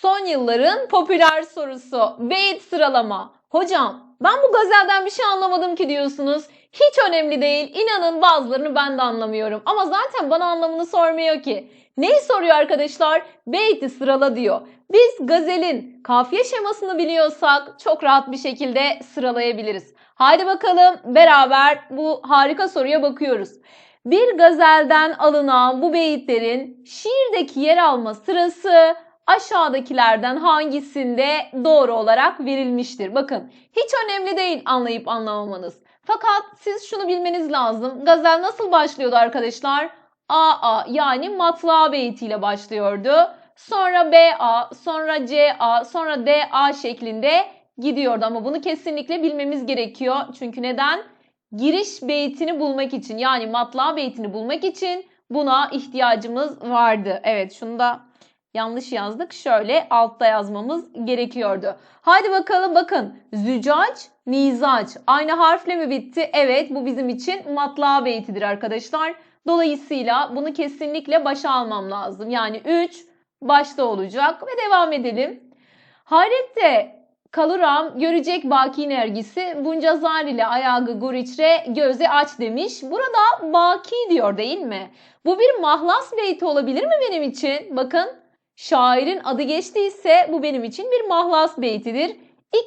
Son yılların popüler sorusu. Beyit sıralama. Hocam ben bu gazelden bir şey anlamadım ki diyorsunuz. Hiç önemli değil. İnanın bazılarını ben de anlamıyorum. Ama zaten bana anlamını sormuyor ki. Neyi soruyor arkadaşlar? Beyti sırala diyor. Biz gazelin kafiye şemasını biliyorsak çok rahat bir şekilde sıralayabiliriz. Haydi bakalım beraber bu harika soruya bakıyoruz. Bir gazelden alınan bu beyitlerin şiirdeki yer alma sırası aşağıdakilerden hangisinde doğru olarak verilmiştir? Bakın hiç önemli değil anlayıp anlamamanız. Fakat siz şunu bilmeniz lazım. Gazel nasıl başlıyordu arkadaşlar? AA yani matla beytiyle başlıyordu. Sonra BA, sonra CA, sonra DA şeklinde gidiyordu ama bunu kesinlikle bilmemiz gerekiyor. Çünkü neden? Giriş beytini bulmak için yani matla beytini bulmak için buna ihtiyacımız vardı. Evet şunu da yanlış yazdık. Şöyle altta yazmamız gerekiyordu. Haydi bakalım bakın. Zücac, nizac. Aynı harfle mi bitti? Evet bu bizim için matla beytidir arkadaşlar. Dolayısıyla bunu kesinlikle başa almam lazım. Yani 3 başta olacak ve devam edelim. Hayrette kaluram görecek baki nergisi bunca zar ile ayağı guriçre göze aç demiş. Burada baki diyor değil mi? Bu bir mahlas beyti olabilir mi benim için? Bakın şairin adı geçtiyse bu benim için bir mahlas beytidir.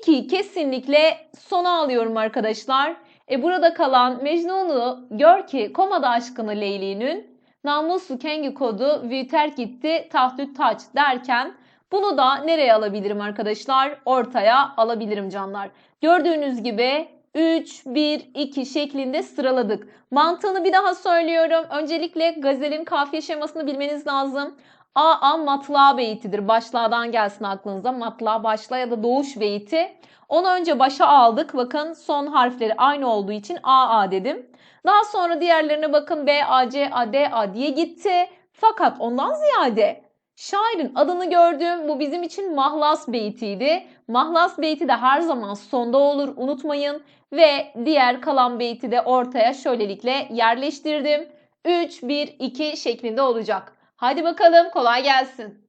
2 kesinlikle sona alıyorum arkadaşlar. E burada kalan Mecnun'u gör ki komada aşkını Leyli'nin namuslu kengi kodu vi terk gitti tahtüt taç derken bunu da nereye alabilirim arkadaşlar? Ortaya alabilirim canlar. Gördüğünüz gibi 3, 1, 2 şeklinde sıraladık. Mantığını bir daha söylüyorum. Öncelikle gazelin kafiye şemasını bilmeniz lazım. A, A matla beytidir. Başlağdan gelsin aklınıza. Matla başla ya da doğuş beyti. Onu önce başa aldık. Bakın son harfleri aynı olduğu için A, A dedim. Daha sonra diğerlerine bakın B, A, C, A, D, A diye gitti. Fakat ondan ziyade şairin adını gördüm. Bu bizim için mahlas beytiydi. Mahlas beyti de her zaman sonda olur unutmayın. Ve diğer kalan beyti de ortaya şöylelikle yerleştirdim. 3, 1, 2 şeklinde olacak. Hadi bakalım kolay gelsin.